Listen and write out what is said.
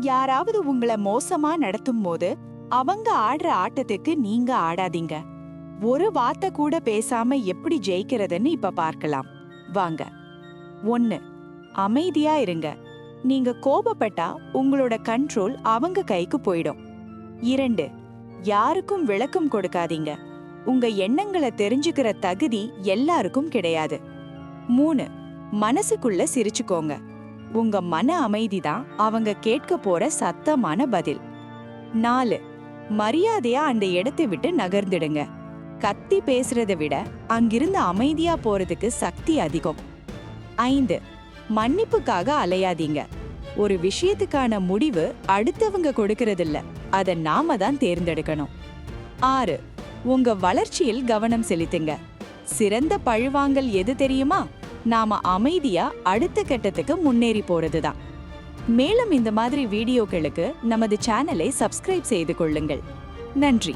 யாராவது உங்களை மோசமா நடத்தும் போது அவங்க ஆடுற ஆட்டத்துக்கு நீங்க ஆடாதீங்க. ஒரு வார்த்தை கூட பேசாம எப்படி ஜெயிக்கிறதுன்னு இப்ப பார்க்கலாம். வாங்க. ஒன்னு அமைதியா இருங்க. நீங்க கோபப்பட்டா உங்களோட கண்ட்ரோல் அவங்க கைக்கு போயிடும். இரண்டு யாருக்கும் விளக்கம் கொடுக்காதீங்க. உங்க எண்ணங்களை தெரிஞ்சுக்கிற தகுதி எல்லாருக்கும் கிடையாது. மூணு மனசுக்குள்ள சிரிச்சுக்கோங்க. உங்க மன அமைதிதான் அவங்க கேட்க போற சத்தமான பதில். நாலு மரியாதையா அந்த இடத்தை விட்டு நகர்ந்துடுங்க. கத்தி பேசுறதை விட அங்கிருந்து அமைதியா போறதுக்கு சக்தி அதிகம். ஐந்து மன்னிப்புக்காக அலையாதீங்க. ஒரு விஷயத்துக்கான முடிவு அடுத்தவங்க கொடுக்கறதில்ல. அதை நாம தான் தேர்ந்தெடுக்கணும். ஆறு உங்க வளர்ச்சியில் கவனம் செலுத்துங்க. சிறந்த பழுவாங்கல் எது தெரியுமா? நாம அமைதியா அடுத்த கட்டத்துக்கு முன்னேறி போறதுதான். மேலும் இந்த மாதிரி வீடியோக்களுக்கு நமது சேனலை சப்ஸ்கிரைப் செய்து கொள்ளுங்கள். நன்றி.